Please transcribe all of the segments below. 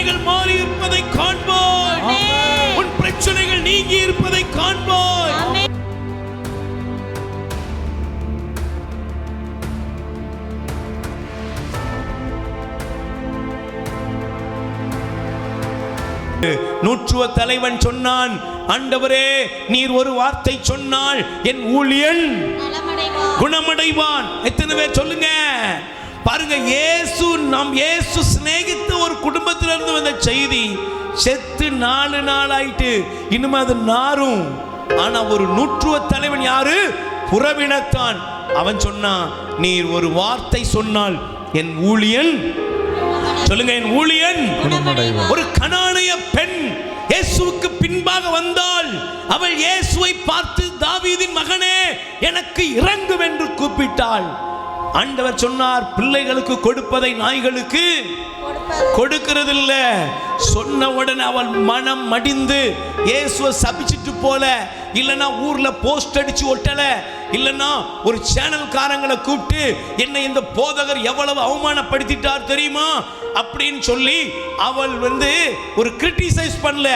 வேதனைகள் மாறி இருப்பதை காண்பாய். ஆமென். உன் பிரச்சனைகள் நீங்கி இருப்பதை காண்பாய். ஆமென். நூற்றுவ தலைவன் சொன்னான் ஆண்டவரே நீர் ஒரு வார்த்தை சொன்னால் என் ஊழியன் குணமடைவான். எத்தனை பேர் சொல்லுங்க? பாருங்க இயேசு நம் இயேசு சிநேகித்த ஒரு குடும்பத்திலிருந்து வந்த செய்தி செத்து நாலு நாள் ஆயிட்டு இனிமே அது நாரும். ஆனா ஒரு நூற்றுவ தலைவன் யாரு? புறவினத்தான். அவன் சொன்னான் நீர் ஒரு வார்த்தை சொன்னால் என் ஊழியன் சொல்லுங்க என் ஊழியன் ஒரு கனானிய பெண் இயேசுவுக்கு பின்பாக வந்தாள் அவள் இயேசுவை பார்த்து தாவீதின் மகனே எனக்கு இறங்கும் என்று கூப்பிட்டாள். ஆண்டவர் சொன்னார் பிள்ளைகளுக்கு கொடுப்பதை நாய்களுக்கு கொடுக்கிறது இல்ல சொன்ன உடனே அவள் மனம் மடிந்து இயேசுவை சபிச்சிட்டு போல இல்லைன்னா ஊர்ல போஸ்ட் அடிச்சு ஒட்டல இல்லைன்னா ஒரு சேனல்காரங்களை கூப்பிட்டு என்னை இந்த போதகர் எவ்வளவு அவமானப்படுத்திட்டார் தெரியுமா? அப்படின்னு சொல்லி அவள் வந்து ஒரு கிரிட்டிசைஸ் பண்ணல.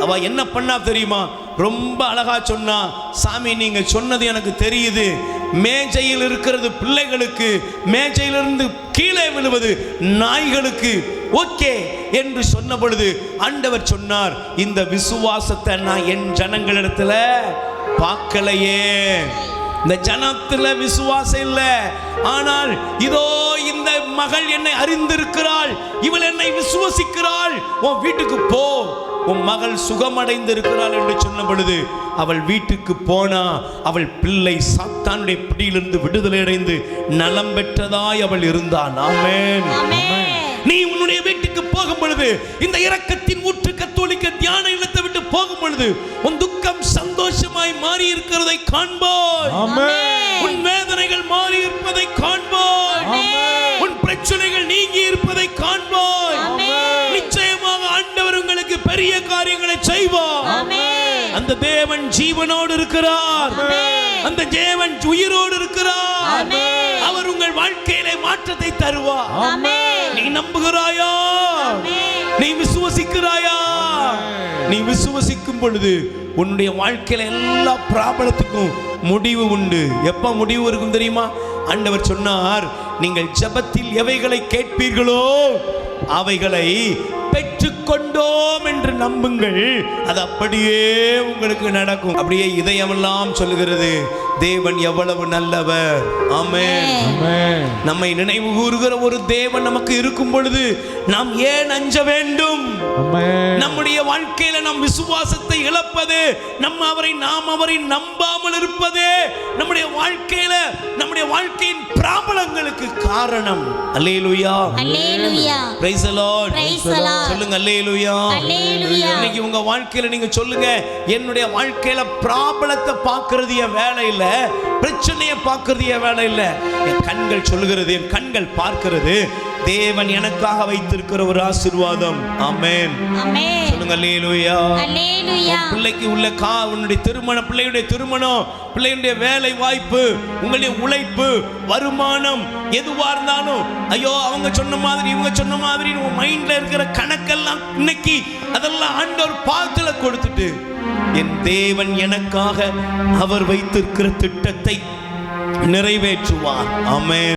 அவ என்ன பண்ணா தெரியுமா? ரொம்ப அழகா சொன்னா சாமி நீங்க சொன்னது எனக்கு தெரியுது. மேஜையில் இருக்கிறது பிள்ளைகளுக்கு மேஜையிலிருந்து கீழே விழுவது நாய்களுக்கு ஓகே என்று சொன்ன பொழுது ஆண்டவர் சொன்னார் இந்த விசுவாசத்தை நான் என் ஜனங்களிடத்துல பார்க்கலையே. இந்த ஜனத்துல விசுவாசம் இல்லை. ஆனால் இதோ இந்த மகள் என்னை அறிந்திருக்கிறாள். இவள் என்னை விசுவசிக்கிறாள். உன் வீட்டுக்கு போ. உன் மகள் சுகமடைந்து இருக்கிறாள் என்று சொன்ன பொழுது அவள் வீட்டுக்கு போனா அவள் பிள்ளை சாத்தானுடைய பிடியிலிருந்து விடுதலை அடைந்து நலம் பெற்றதாய் அவள் இருந்தாள் ஆமென். நீ உன்னுடைய வீட்டுக்கு போகும் பொழுது இந்த இரக்கத்தின் ஊற்று கத்தோலிக்க தியான இல்லத்தை விட்டு போகும் பொழுது உன் துக்கம் சந்தோஷமாய் மாறி இருக்கிறதை காண்பாய். ஆமென். பெரிய காரியங்களை செய்வார். ஆமென். அந்த தேவன் ஜீவனோடு இருக்கிறார். ஆமென். அந்த தேவன் உயிரோடு இருக்கிறார். ஆமென். அவர் உங்கள் வாழ்க்கையிலே மாற்றத்தை தருவார். ஆமென். நீ நம்புகிறாயா? ஆமென். நீ விசுவசிக்கிறாயா? நீ விசுவசிக்கும் பொழுது உன்னுடைய வாழ்க்கையில எல்லா பிராபலத்துக்கும் முடிவு உண்டு. எப்ப முடிவு இருக்கும் தெரியுமா? ஆண்டவர் சொன்னார் நீங்கள் ஜெபத்தில் எவைகளை கேட்பீர்களோ அவைகளை பெற்றுக்கொண்டோம் என்று நம்புங்கள். அது அப்படியே உங்களுக்கு நடக்கும். அப்படியே இதயமெல்லாம் சொல்லுகிறது. தேவன் எவ்வளவு நல்லவர். ஆமென். நம்மை நினைவு கூறுகிற ஒரு தேவன் நமக்கு இருக்கும் பொழுது நாம் ஏன் அஞ்ச வேண்டும்? நம்முடைய வாழ்க்கையில நம் விசுவாசத்தை இழப்பது நம்ம அவரை நாம் அவரை நம்பாமல் இருப்பது நம்முடைய வாழ்க்கையில நம்முடைய வாழ்க்கையின் பிராபலங்களுக்கு காரணம். Hallelujah. Hallelujah. Praise the Lord. Praise the Lord. சொல்லுங்க அல்லேலூயா. அல்லேலூயா. இன்னைக்கு உங்க வாழ்க்கையில நீங்க சொல்லுங்க என்னுடைய வாழ்க்கையில பிராபலத்தை பார்க்கிறது என் வேலை இல்ல பிரச்சனையை பார்க்கிறது என் வேலை இல்ல. என் கண்கள் சொல்லுகிறது என் கண்கள் பார்க்கிறது தேவன் எனக்காக வைத்திருக்கிற ஒரு ஆசீர்வாதம். ஆமென். ஆமென். சொல்லுங்க அல்லேலூயா. பிள்ளைக்கு உள்ள கா உன்னுடைய திருமணம் பிள்ளையுடைய திருமணம் பிள்ளையுடைய வேலை வாய்ப்பு உங்களுடைய உழைப்பு வருமானம் எதுவா இருந்தாலும் ஐயோ அவங்க சொன்ன மாதிரி இவங்க சொன்ன மாதிரி உன் மைண்ட்ல இருக்கிற கணக்கெல்லாம் இன்னைக்கு அதெல்லாம் ஆண்டவர் பாத்துல கொடுத்துட்டு என் தேவன் எனக்காக அவர் வைத்திருக்கிற திட்டத்தை நிறைவேற்றுவார். ஆமென்.